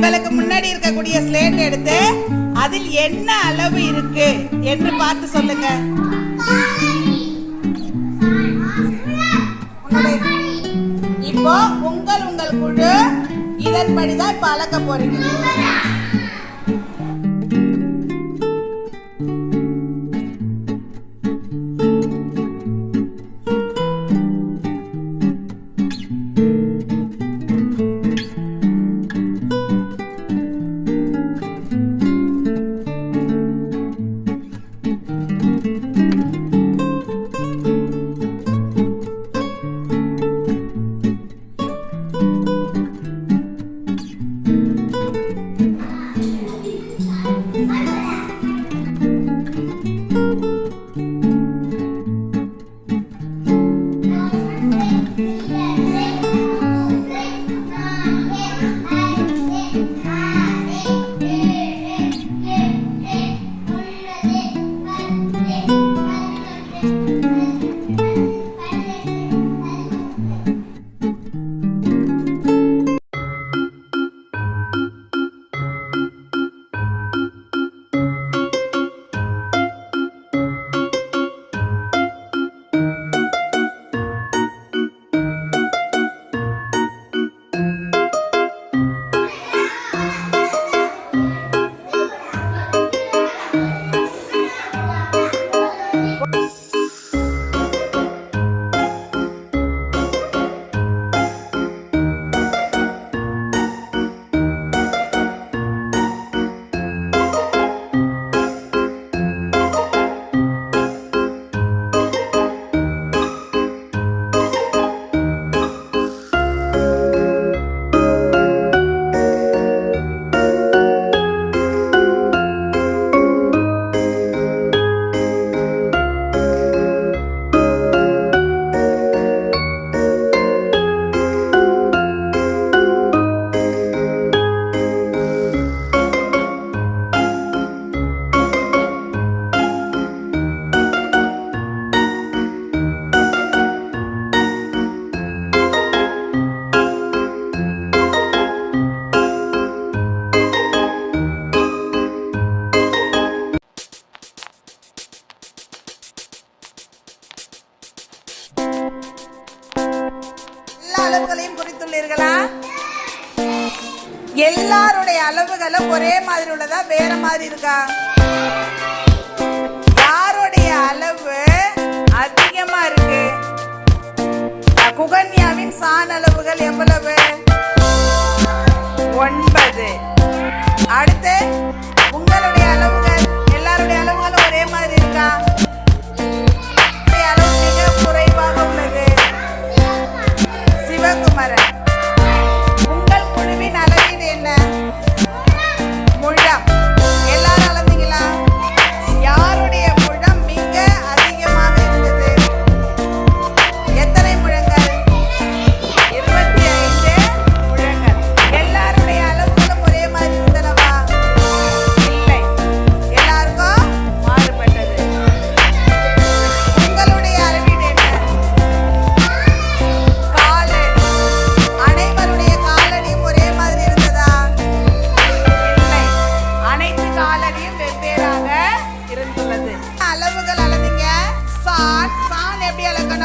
உங்களுக்கு முன்னாடி இருக்கக்கூடிய ஸ்லேட் எடுத்து அதில் என்ன அளவு இருக்கு என்று பார்த்து சொல்லுங்க. இப்போ உங்கள் உங்கள் குழு இதன்படிதான் இப்ப அளக்க போறீங்க. எல்லா மாதிரி உள்ளதா வேற மாதிரி இருக்கா? யாருடைய அளவு அதிகமா இருக்கு? குகன்யாவின் சான் அளவுகள் எவ்வளவு? ஒன்பது. அடுத்து உங்களுடைய அளவுகள் எல்லாருடைய அளவுகளும் ஒரே மாதிரி இருக்கா? அளவு மிக குறைவாக உள்ளது. சிவகுமரன்.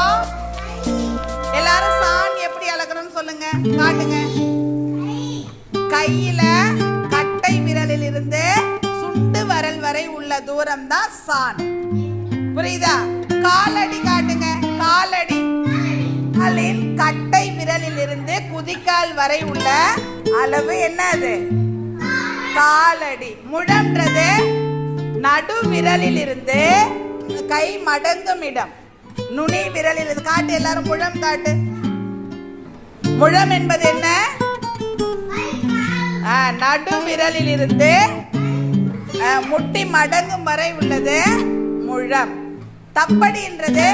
எப்படி எல்லாரும் சாண் எப்படி அளக்கணும்னு சொல்லுங்க காட்டுங்க. கையில கட்டை விரலில் இருந்து சுண்டு வரல் வரை உள்ள தூரம் தான் சாண். புரியுதா? காலடி காட்டுங்க காலடி. காலின் கட்டை விரலில் இருந்து குதிக்கால் வரை உள்ள அளவு என்ன அது? காலடி. முடன்றது நடு விரலில் இருந்து கை மடங்கும் இடம். நுனி விரலில் காட்டு எல்லாரும் முழம் காட்டு. முழம் என்பது என்ன? நடு விரலில் இருந்து முட்டி மடங்கும் வரை உள்ளது. முழம். தப்படின்றது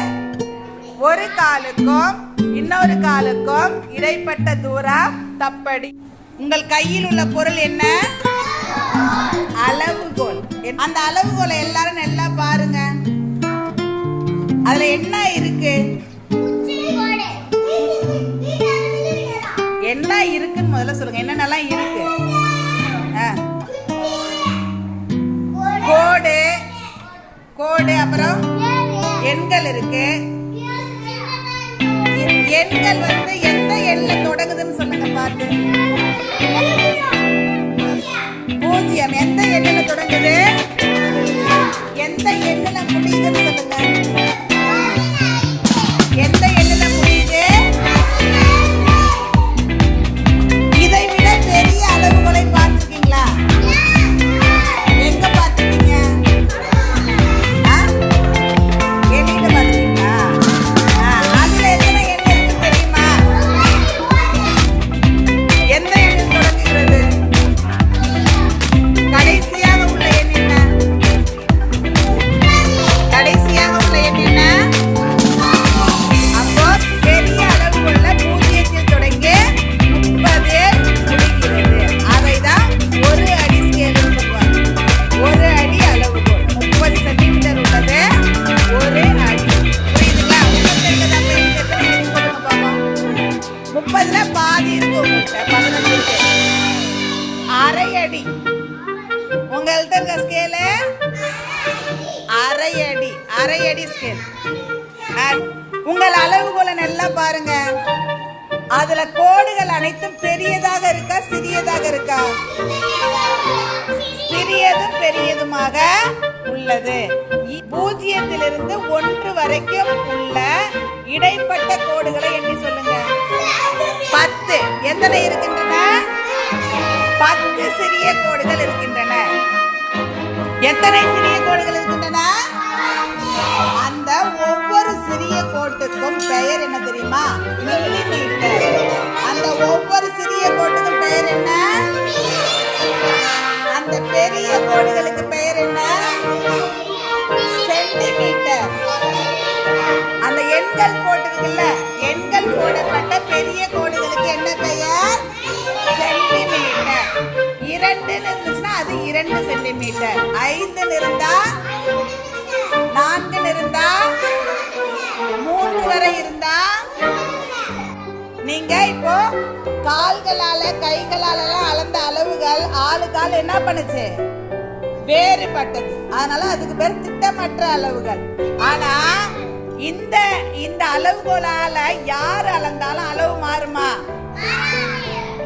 ஒரு காலுக்கும் இன்னொரு காலுக்கும் இடைப்பட்ட தூரம் தப்படி. உங்கள் கையில் உள்ள பொருள் என்ன? அளவுகோல். அந்த அளவுகோலை எல்லாரும் நல்லா பாருங்க. அதுல என்ன இருக்கு? என்ன இருக்குன்னு முதல்ல சொல்லுங்க. என்னென்னலாம் இருக்கு? கோடு. கோடு அப்புறம் எண்கள் இருக்கு. எண்கள் வந்து எந்த எண்ண தொடங்குதுன்னு சொல்லுங்க பார்த்து பூஜ்ஜியம். எந்த எண்ணில் தொடங்குது? அரை ஸ்கேல் உங்கள் அளவுகோலை நல்லா பாருங்க. அதுல கோடுகள் அனைத்தும் பெரியதாக இருக்கா சிறியதாக இருக்கா? சிறியதும் பெரியதுமாக உள்ளது. பூஜ்ஜியத்திலிருந்து ஒன்று வரைக்கும் உள்ள இடைப்பட்ட கோடுகளை எண்ணி சொல்லுங்க. பத்து. எத்தனை இருக்கின்றன? பத்து சிறிய கோடுகள் இருக்கின்றன. எத்தனை சிறிய கோடுகள் இருக்கின்றன? பெயர் என்ன தெரியுமா? மில்லிமீட்டர் அந்த ஒவ்வொரு சிறிய கோட்டுக்கும் பெயர் என்ன? அந்த பெரிய கோடுகளுக்கு பெயர் என்ன? சென்டிமீட்டர். அந்த எண்கள் போட்டிருக்குல்ல எண்கள் போடப்பட்ட பெரிய கோடுகளுக்கு என்ன பெயர்? சென்டிமீட்டர். இரண்டுன்னு இருந்துச்சுன்னா அது இரண்டு சென்டிமீட்டர். ஐந்துன்னு இருந்தா நான்குன்னு இருந்தா மூன்று வரை இருந்தா? நீங்க இப்போ கால்களால கைகளால எல்லாம் அளந்த அளவுகள் ஆளு கால் என்ன பண்ணுச்சு? வேறுபட்டது. அதனால அதுக்கு பேர் திட்டமற்ற அளவுகள். ஆனா இந்த இந்த அளவுகோலால யார் அளந்தாலும் அளவு மாறுமா?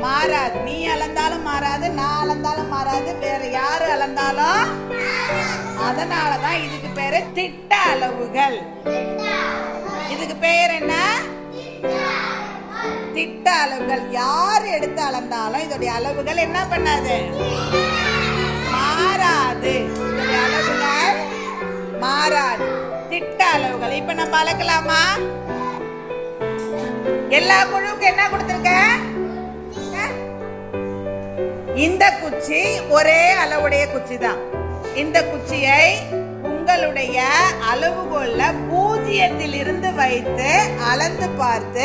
மாறாது. நீ அளந்தாலும் மாறாது நான் அளந்தாலும் மாறாது வேற யாரு அளந்தாலும்? அதனாலதான் இதுக்கு பேரு திட்ட அளவுகள். இதுக்கு பெயர் என்ன? திட்ட அளவுகள் யார் எடுத்து அளந்தாலும் இதோடைய அளவுகள் என்ன பண்ணாது? மாறாது. இதோடைய அளவுகள் மாறாது. திட்ட அளவுகள். இப்ப நம்ம அளக்கலாமா? எல்லா குழுவுக்கும் என்ன கொடுத்துருக்க? இந்த குச்சி ஒரே அளவுடைய குச்சி தான் இந்த குச்சியை உங்களுடைய அளவுகோல்ல பூஜ்ஜியத்தில் இருந்து வைத்து அளந்து பார்த்து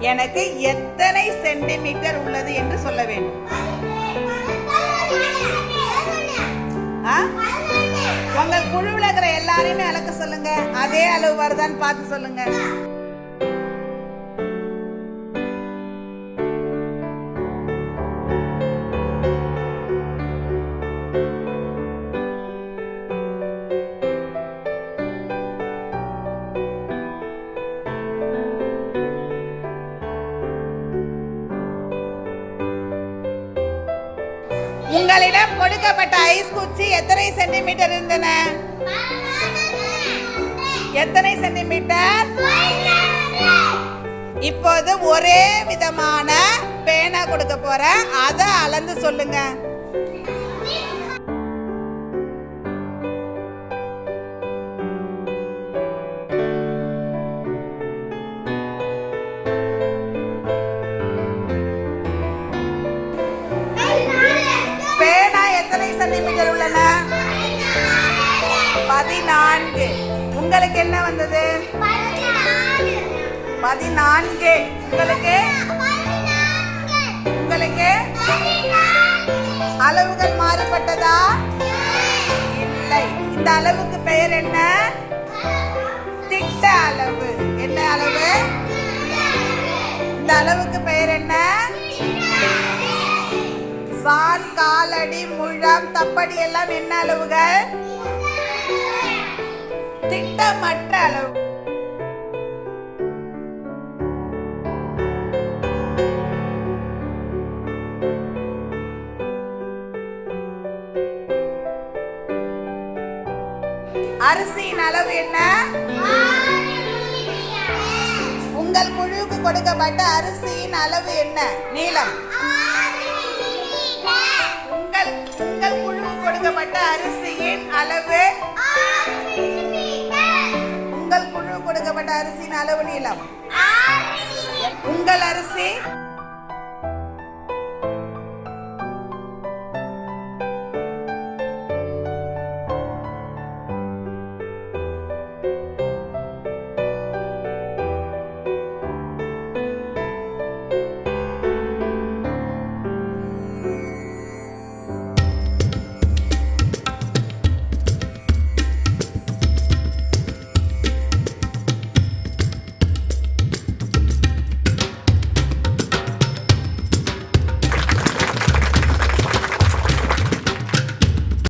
எனக்கு எத்தனை சென்டிமீட்டர் உள்ளது என்று சொல்ல வேண்டும். ஆ? உங்கள் குழுவில் இருக்கிற எல்லாரையுமே அளக்க சொல்லுங்க. அதே அளவு வருதான்னு பார்த்து சொல்லுங்க. உங்களிடம் கொடுக்கப்பட்ட ஐஸ் குச்சி எத்தனை சென்டிமீட்டர் இருந்தன? எத்தனை சென்டிமீட்டர் இப்போது ஒரே விதமான பேனா கொடுக்க போறேன். அதை அளந்து சொல்லுங்க. பதினான்கு. உங்களுக்கு என்ன வந்தது? பதினான்கு. உங்களுக்கு? உங்களுக்கு? அளவுகள் மாறுபட்டதா? இல்லை. இந்த அளவுக்கு பெயர் என்ன? திட்ட அளவு. என்ன அளவு? இந்த அளவுக்கு பெயர் என்ன? சான் காலடி முழம் தப்படி எல்லாம் என்ன அளவுகள்? சுத்தமற்ற அளவு. அரிசியின் அளவு என்ன? உங்கள் குழுவுக்கு கொடுக்கப்பட்ட அரிசியின் அளவு என்ன? நீளம். உங்கள் உங்கள் குழுவுக்கு கொடுக்கப்பட்ட அரிசியின் அளவு அரிசியின் அளவு நீளம். உங்கள் அரிசி